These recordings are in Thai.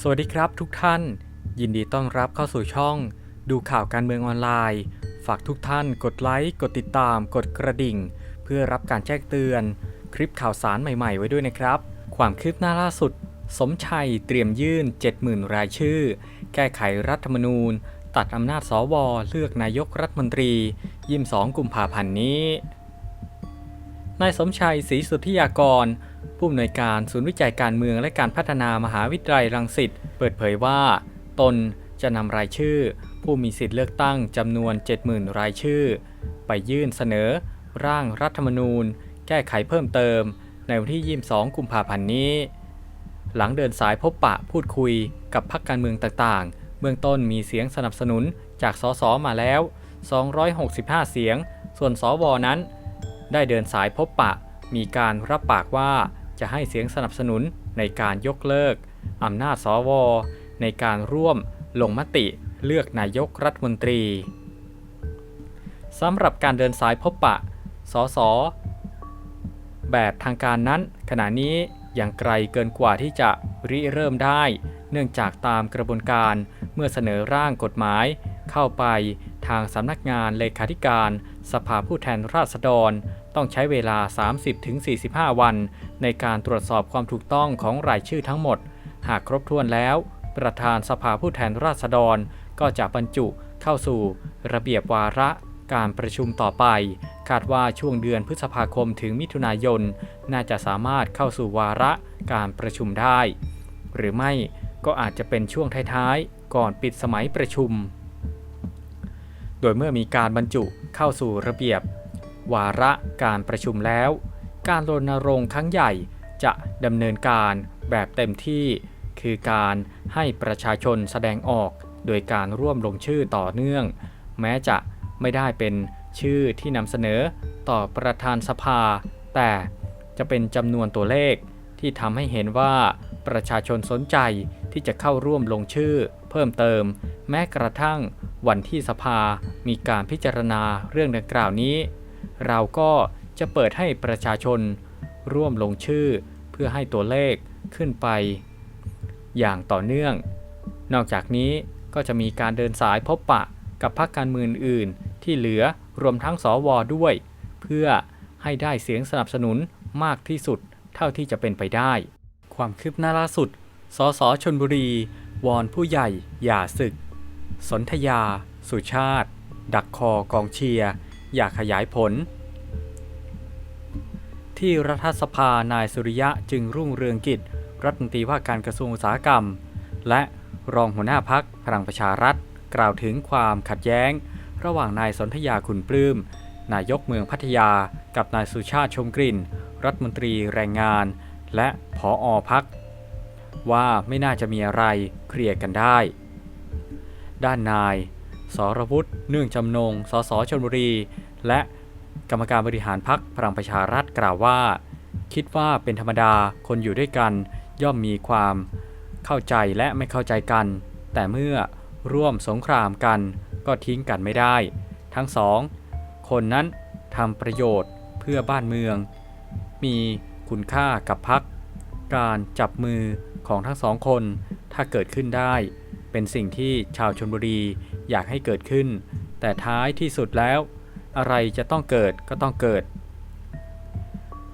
สวัสดีครับทุกท่าน ยินดีต้อนรับเข้าสู่ช่อง ดูข่าวการเมืองออนไลน์ ฝากทุกท่านกดไลค์ กดติดตาม กดกระดิ่ง เพื่อรับการแจ้งเตือน คลิปข่าวสารใหม่ๆ ไว้ด้วยนะครับ ความคืบหน้าล่าสุด สมชัยเตรียมยื่น 70,000 รายชื่อ แก้ไขรัฐธรรมนูญ ตัดอำนาจสวเลือกนายกรัฐมนตรียิม2กุมภาพันธ์นี้ นายสมชัยศรีสุทธิยากร ผู้อำนวยการศูนย์วิจัยการเมืองและการพัฒนามหาวิทยาลัยรังสิตเปิดเผยว่า ตนจะนำรายชื่อ ผู้มีสิทธิ์เลือกตั้งจำนวน 70,000 รายชื่อ ไปยื่นเสนอ ร่างรัฐธรรมนูญ แก้ไขเพิ่มเติม ในวันที่ 22 กุมภาพันธ์นี้ หลังเดินสายพบปะพูดคุยกับพรรคการเมืองต่างๆ เบื้องต้นมีเสียงสนับสนุนจากสสมาแล้ว 265 เสียง ส่วนสวนั้น ได้เดินสายพบปะ มีการรับปากว่าจะให้เสียงสนับสนุนในการยกเลิกอำนาจสว ในการร่วมลงมติเลือกนายกรัฐมนตรีสำหรับการเดินสายพบปะ สส แบบทางการนั้น ขณะนี้ยังไกลเกินกว่าที่จะริเริ่มได้ เนื่องจากตามกระบวนการเมื่อเสนอร่างกฎหมาย เข้าไปทางสำนักงานเลขาธิการ สภาผู้แทนราษฎร ต้องใช้เวลา 30-45 วัน ในการตรวจสอบความถูกต้องของรายชื่อทั้งหมด หากครบถ้วนแล้ว ประธานสภาผู้แทนราษฎร ก็จะบรรจุเข้าสู่ ระเบียบวาระการประชุมต่อไป คาดว่าช่วงเดือนพฤษภาคมถึงมิถุนายน น่าจะสามารถเข้าสู่วาระการประชุมได้ หรือไม่ก็อาจจะเป็นช่วงท้ายๆ ก่อนปิดสมัยประชุม โดยเมื่อมีการบรรจุเข้าสู่ระเบียบ วาระการประชุมแล้ว การรณรงค์ครั้งใหญ่จะดำเนินการแบบเต็มที่ คือการให้ประชาชนแสดงออก โดยการร่วมลงชื่อต่อเนื่อง แม้จะไม่ได้เป็นชื่อที่นำเสนอต่อประธานสภา แต่จะเป็นจำนวนตัวเลขที่ทำให้เห็นว่าประชาชนสนใจที่จะเข้าร่วมลงชื่อ เพิ่มเติม แม้กระทั่งวันที่สภามีการพิจารณาเรื่องดังกล่าวนี้ เราก็จะเปิดให้ประชาชนร่วมลงชื่อเพื่อให้ตัวเลขขึ้นไป อย่างต่อเนื่อง นอกจากนี้ก็จะมีการเดินสายพบปะกับพรรคการเมืองอื่นที่เหลือรวมทั้งสวด้วย เพื่อให้ได้เสียงสนับสนุนมากที่สุดเท่าที่จะเป็นไปได้ ความคืบหน้าล่าสุด สสชนบุรี วอนผู้ใหญ่อย่าศึก สนธยา สุชาติ ดักคอกองเชียร์ อยากขยายผล ที่รัฐสภานายสุริยะจึงรุ่งเรืองกิจ รัฐมนตรีว่าการกระทรวงอุตสาหกรรม และรองหัวหน้าพักพลังประชารัฐ กล่าวถึงความขัดแย้ง ระหว่างนายสนธยาขุนปลื้มนายกเมืองพัทยา กับนายสุชาติชมกลิ่น รัฐมนตรีแรงงาน และผออพัก ว่าไม่น่าจะมีอะไรเคลียร์กันได้ ด้านนาย สรวุฒิเนื่องจำนง สสชลบุรี และกรรมการบริหารพักพลังประชารัฐกล่าวว่า คิดว่าเป็นธรรมดาคนอยู่ด้วยกัน ย่อมมีความเข้าใจและไม่เข้าใจกัน แต่เมื่อร่วมสงครามกันก็ทิ้งกันไม่ได้ ทั้งสองคนนั้นทำประโยชน์เพื่อบ้านเมือง มีคุณค่ากับพัก การจับมือของทั้งสองคนถ้าเกิดขึ้นได้ เป็นสิ่งที่ชาวชนบุรีอยากให้เกิดขึ้น แต่ท้ายที่สุดแล้ว อะไรจะต้องเกิดก็ต้องเกิด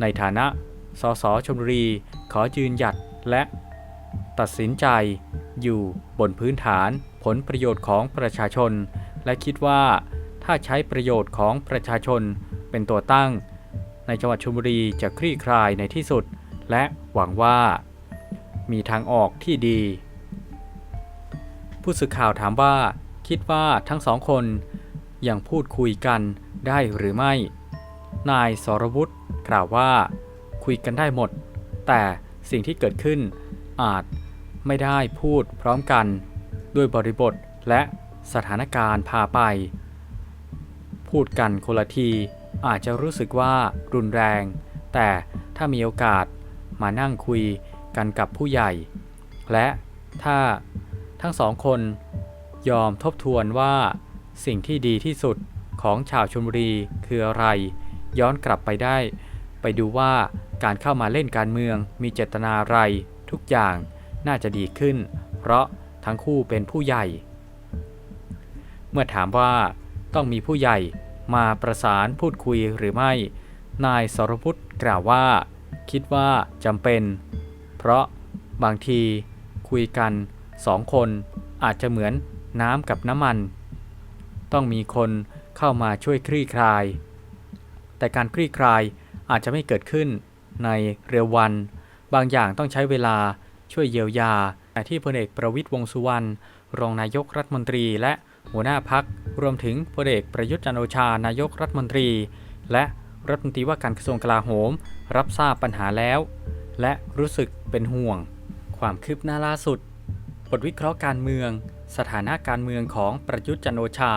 ในฐานะสสชลบุรีขอยืนหยัดและตัดสินใจอยู่บนพื้นฐานผลประโยชน์ของประชาชน และคิดว่าถ้าใช้ประโยชน์ของประชาชนเป็นตัวตั้ง ในจังหวัดชลบุรีจะคลี่คลายในที่สุด และหวังว่า มีทางออกที่ดี ผู้สื่อข่าวถามว่า คิดว่าทั้งสองคนยังพูดคุยกัน ได้หรือไม่ นายสรวุฒิกล่าวว่า คุยกันได้หมด แต่สิ่งที่เกิดขึ้นอาจไม่ได้พูดพร้อมกัน ด้วยบริบทและสถานการณ์พาไป พูดกันคนละทีอาจจะรู้สึกว่ารุนแรง แต่ถ้ามีโอกาสมานั่งคุยกันกับผู้ใหญ่ และถ้าทั้งสองคนยอมทบทวนว่าสิ่งที่ดีที่สุด ของชาวชลบุรีคืออะไร ย้อนกลับไปได้ ไปดูว่าการเข้ามาเล่นการเมืองมีเจตนาอะไร ทุกอย่างน่าจะดีขึ้น เพราะทั้งคู่เป็นผู้ใหญ่ เมื่อถามว่าต้องมีผู้ใหญ่มาประสานพูดคุยหรือไม่ นายสรพุทธกล่าวว่า คิดว่าจำเป็น เพราะบางทีคุยกันสองคนอาจจะเหมือนน้ำกับน้ำมัน ต้องมีคน เข้ามาช่วยคลี่คลาย แต่การคลี่คลายอาจจะไม่เกิดขึ้นในเร็ววัน บางอย่างต้องใช้เวลาช่วยเยียวยาแต่ที่พลเอกประวิตยวงสุวรรณรองนายกรัฐมนตรีและหัวหน้าพักรวมถึงพลเอกประยุทธ์จันโอชานายกรัฐมนตรี และรัฐมนตรีว่าการกระทรวงกลาโหม รับทราบปัญหาแล้ว และรู้สึกเป็นห่วง ความคืบหน้าล่าสุด บทวิเคราะห์การเมือง สถานะการเมืองของประยุทธ์จันโอชา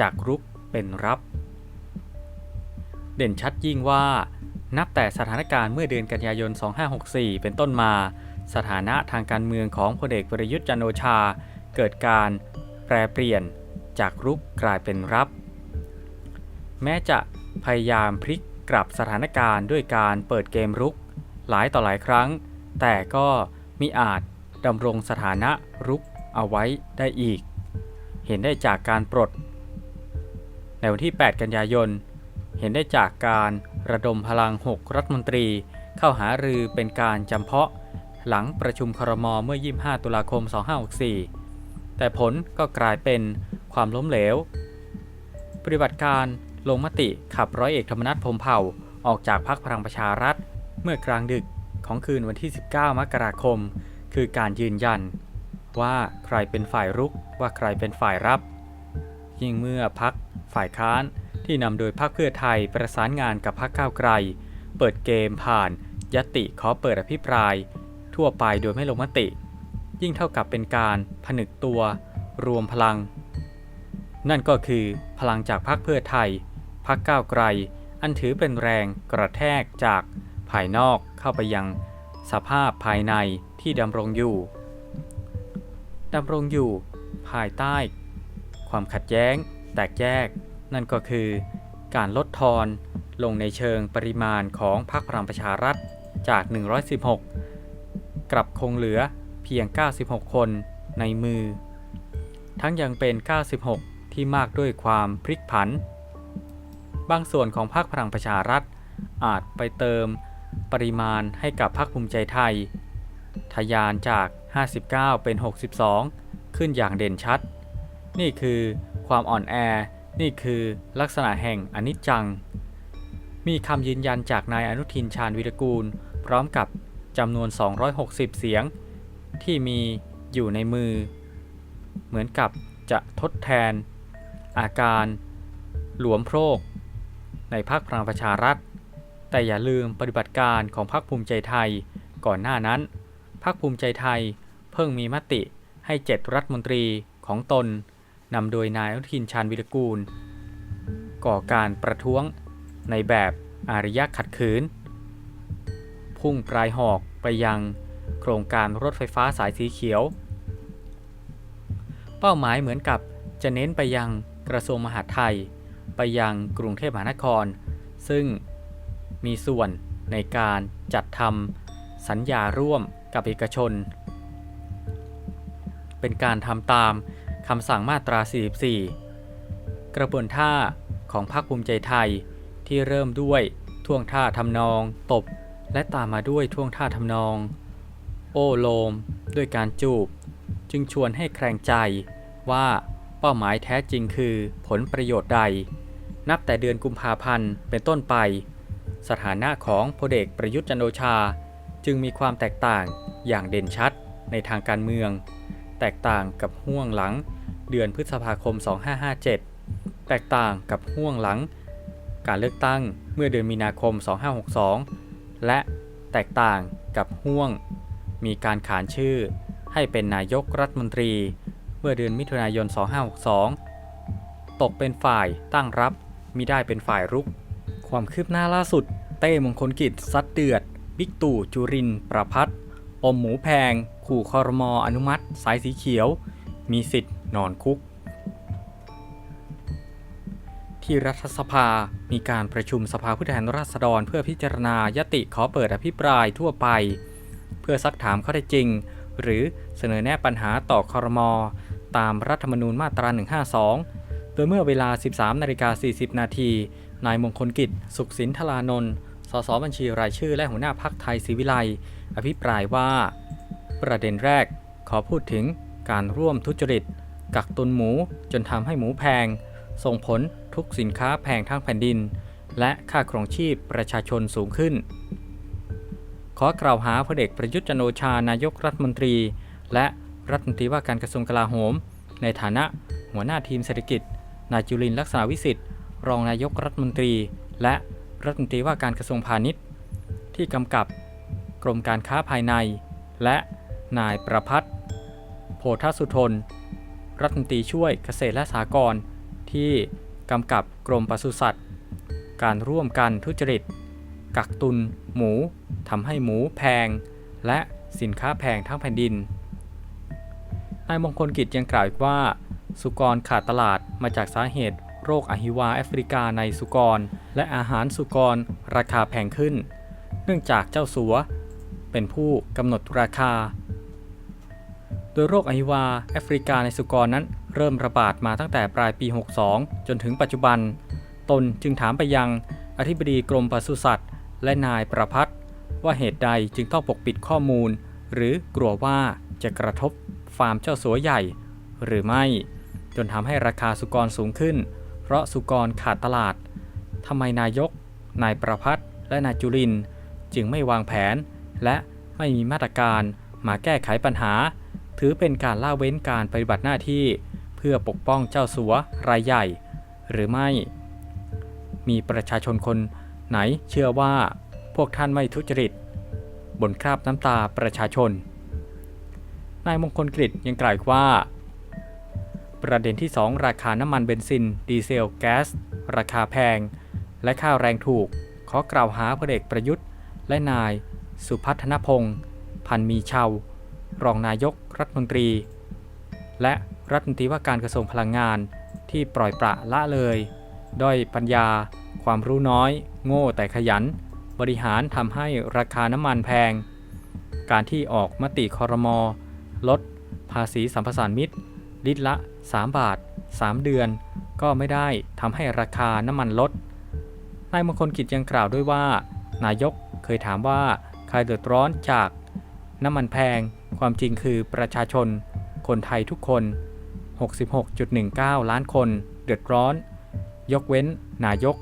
จากรุก เป็นรับ เด่นชัดยิ่งว่า นับแต่สถานการณ์เมื่อเดือนกันยายน 2564 เป็นต้นมา สถานะทางการเมืองของพลเอกประยุทธ์จันโอชา เกิดการแปรเปลี่ยนจากรุกกลายเป็นรับ แม้จะพยายามพลิกกลับสถานการณ์ด้วยการเปิดเกมรุก หลายต่อหลายครั้ง แต่ก็มิอาจดำรงสถานะรุกเอาไว้ได้อีก เห็นได้จากการปลด ในวันที่ 8 กันยายน เห็นได้จากการระดมพลัง 6 รัฐมนตรี เข้าหารือเป็นการจำเพาะ หลังประชุมครมเมื่อ 25 ตุลาคม 2564 แต่ผลก็กลายเป็นความล้มเหลว ปฏิบัติการลงมติขับร้อยเอกธรรมนัฐพมเผ่าออกจากพรรคพลังประชารัฐ เมื่อกลางดึกของคืนวันที่ 19 มกราคม คือการยืนยัน ว่าใครเป็นฝ่ายรุกว่าใครเป็นฝ่ายรับ ยิ่งเมื่อพัก ฝ่ายค้านที่นำโดยพรรคเพื่อไทยประสานงานกับพรรคก้าวไกล เปิดเกมผ่าน ยติขอเปิดอภิปราย ทั่วไปโดยไม่ลงมติ ยิ่งเท่ากับเป็นการผนึกตัว รวมพลัง นั่นก็คือพลังจากพรรคเพื่อไทยพรรคก้าวไกล อันถือเป็นแรงกระแทกจากภายนอกเข้าไปยังสภาพภายในที่ดำรงอยู่ดำรงอยู่ ภายใต้ ความขัดแย้ง แตกแยก นั่นก็คือ การลดทอนลงในเชิงปริมาณของพรรคพลังประชารัฐจาก 116 กลับคงเหลือเพียง 96 คนในมือ ทั้งยังเป็น 96 ที่มากด้วยความพลิกผัน บางส่วนของพรรคพลังประชารัฐอาจไปเติมปริมาณให้กับพรรคภูมิใจไทยทะยานจาก 59 เป็น 62 ขึ้นอย่างเด่นชัด นี่คือ ความอ่อนแอ นี่คือลักษณะแห่งอนิจจัง มีคำยืนยันจากนายอนุทินชาญวิรกูล พร้อมกับจำนวน 260 เสียง ที่มีอยู่ในมือ เหมือนกับจะทดแทน อาการหลวมโพรกในพรรคพลังประชารัฐ แต่อย่าลืมปฏิบัติการของพรรคภูมิใจไทยก่อนหน้านั้น พรรคภูมิใจไทยเพิ่งมีมติให้เจ็ดรัฐมนตรีของตน นำโดยนายอนุทินชาญวิรกูล ก่อการประท้วงในแบบอารยะขัดขืน พุ่งปลายหอกไปยังโครงการรถไฟฟ้าสายสีเขียว เป้าหมายเหมือนกับจะเน้นไปยังกระทรวงมหาดไทย ไปยังกรุงเทพมหานคร ซึ่งมีส่วนในการจัดทำสัญญาร่วมกับเอกชน เป็นการทำตาม คำสั่งมาตรา 44 กระบวนท่าของพรรคภูมิใจไทยที่เริ่มด้วยท่วงท่าทำนอง ตบ และตามมาด้วยท่วงท่าทำนอง โอ้โลม ด้วยการจูบ จึงชวนให้แคลงใจว่าเป้าหมายแท้จริงคือผลประโยชน์ใด นับแต่เดือนกุมภาพันธ์เป็นต้นไป สถานะของพลเอกประยุทธ์จันโอชา จึงมีความแตกต่างอย่างเด่นชัดในทางการเมือง แตกต่างกับห่วงหลัง เดือนพฤษภาคม 2557 แตกต่างกับห่วงหลัง การเลือกตั้งเมื่อเดือนมีนาคม 2562 และแตกต่างกับห่วง มีการขานชื่อให้เป็นนายกรัฐมนตรี เมื่อเดือนมิถุนายน 2562 ตกเป็นฝ่ายตั้งรับมิได้เป็นฝ่ายรุก ความคืบหน้าล่าสุด เต้มงคลกิจซัดเดือด บิ๊กตู่จุรินประพัฒน์อมหมูแพง ขู่คอรมออนุมัติ สายสีเขียว มีสิทธิ์ นอนคุก ที่รัฐสภามีการประชุมสภาผู้แทนราษฎร เพื่อพิจารณายติขอเปิดอภิปรายทั่วไป เพื่อซักถามข้อเท็จจริง หรือเสนอแนะปัญหาต่อคอรมอตามรัฐธรรมนูญมาตรา 152 โดยเมื่อเวลา 13นาฬิกา40 นาที นายมงคลกิจ สุขสินทลานนท์สสบัญชีรายชื่อและหัวหน้าพักไทยศรีวิไลอภิปรายว่า ประเด็นแรกขอพูดถึงการร่วมทุจริต กักตุนหมูจนทำให้หมูแพง ส่งผลทุกสินค้าแพงทั้งแผ่นดิน และค่าครองชีพประชาชนสูงขึ้น ขอกล่าวหาพลเอกประยุทธ์จันโอชานายกรัฐมนตรี และรัฐมนตรีว่าการกระทรวงกลาโหม ในฐานะหัวหน้าทีมเศรษฐกิจ นายจุลินลักษณะวิสิทธิ์รองนายกรัฐมนตรี และรัฐมนตรีว่าการกระทรวงพาณิชย์ ที่กำกับกรมการค้าภายใน และนายประพัฒน์โพธสุทน รัฐมนตรีช่วยเกษตรและสหกรณ์ที่กำกับกรมปศุสัตว์ การร่วมกันทุจริต กักตุน หมูทำให้หมูแพง และสินค้าแพงทั้งแผ่นดินนายมงคลกิจยังกล่าวอีกว่า สุกรขาดตลาดมาจากสาเหตุ โรคอหิวาแอฟริกาในสุกร และอาหารสุกรราคาแพงขึ้น เนื่องจากเจ้าสัว เป็นผู้กำหนดราคา โดยโรคอหิวาแอฟริกาในสุกรนั้น เริ่มระบาดมาตั้งแต่ปลายปี 62 จนถึงปัจจุบัน ตนจึงถามไปยังอธิบดีกรมปศุสัตว์ และนายประพัฒน์ว่าเหตุใดจึงต้องปกปิดข้อมูล หรือกลัวว่าจะกระทบฟาร์มเจ้าสัวใหญ่ หรือไม่ จนทำให้ราคาสุกรสูงขึ้น เพราะสุกรขาดตลาดทำไมนายก นายประพัฒน์และนายจุลิน จึงไม่วางแผน และไม่มีมาตรการมาแก้ไขปัญหา ถือเป็นการล่าเว้นการปฏิบัติหน้าที่เพื่อปกป้องเจ้าสัวรายใหญ่ หรือไม่ มีประชาชนคนไหนเชื่อว่าพวกท่านไม่ทุจริต บนคราบน้ำตาประชาชน นายมงคลกฤษยังกล่าวว่า ประเด็นที่ 2 ราคาน้ำมันเบนซิน ดีเซล แก๊ส ราคาแพง และค่าแรงถูก ขอกล่าวหาพลเอกประยุทธ์ และนาย สุพัฒนพงศ์พันมีเชาวรองนายก รัฐมนตรี และรัฐมนตรีว่าการกระทรวงพลังงานที่ปล่อยปละละเลย ด้อยปัญญา ความรู้น้อย โง่แต่ขยัน บริหารทำให้ราคาน้ำมันแพง การที่ออกมติคอรมอลด ภาษีสัมปทานมิตร ลิตรละ 3 บาท 3 เดือน ก็ไม่ได้ทำให้ราคาน้ำมันลดนายมงคลกิจยังกล่าวด้วยว่า นายกเคยถามว่าใครเดือดร้อนจากน้ำมันแพง ความจริงคือประชาชน คนไทยทุกคน 66.19 ล้านคน เดือดร้อน ยกเว้น นายก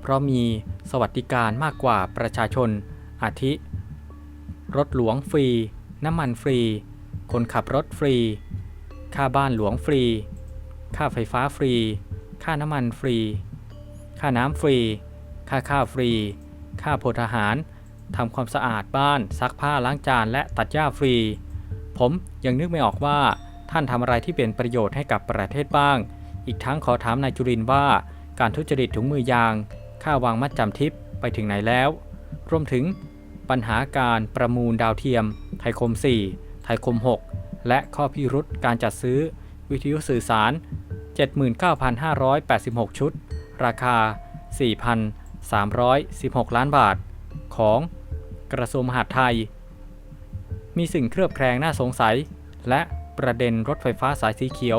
เพราะมีสวัสดิการมากกว่าประชาชน อาทิ รถหลวงฟรี น้ำมันฟรี คนขับรถฟรี ค่าบ้านหลวงฟรี ค่าไฟฟ้าฟรี ค่าน้ำมันฟรี ค่าน้ำฟรี ค่าข้าวฟรี ค่าพธาหาร ทำความสะอาดบ้าน ซักผ้าล้างจานและตัดหญ้าฟรี ผมยังนึกไม่ออกว่าท่านทำอะไรที่เป็นประโยชน์ให้กับประเทศบ้าง อีกทั้งขอถามนายจุรินว่าการทุจริตถุงมือยาง ค่าวางมัดจำทิปไปถึงไหนแล้ว รวมถึงปัญหาการประมูลดาวเทียม ไทยคม 4 ไทยคม 6 และข้อพิรุษการจัดซื้อ วิทยุสื่อสาร 79,586 ชุด ราคา 4,316 ล้านบาท ของ กระทรวงมหาดไทย มีสิ่งเครือบแคลงน่าสงสัย และประเด็นรถไฟฟ้าสายสีเขียว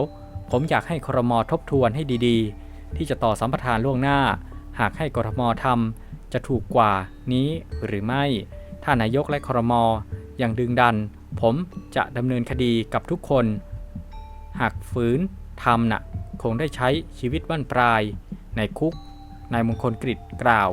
ผมอยากให้ครมทบทวนให้ดีๆ ที่จะต่อสัมปทานล่วงหน้า หากให้กรมทำจะถูกกว่านี้หรือไม่ถ้านายกและครมอยังดึงดัน ผมจะดำเนินคดีกับทุกคน หากฝืนทำน่ะคงได้ใช้ชีวิตบั้นปลาย ในคุกนายมงคลกฤษกล่าว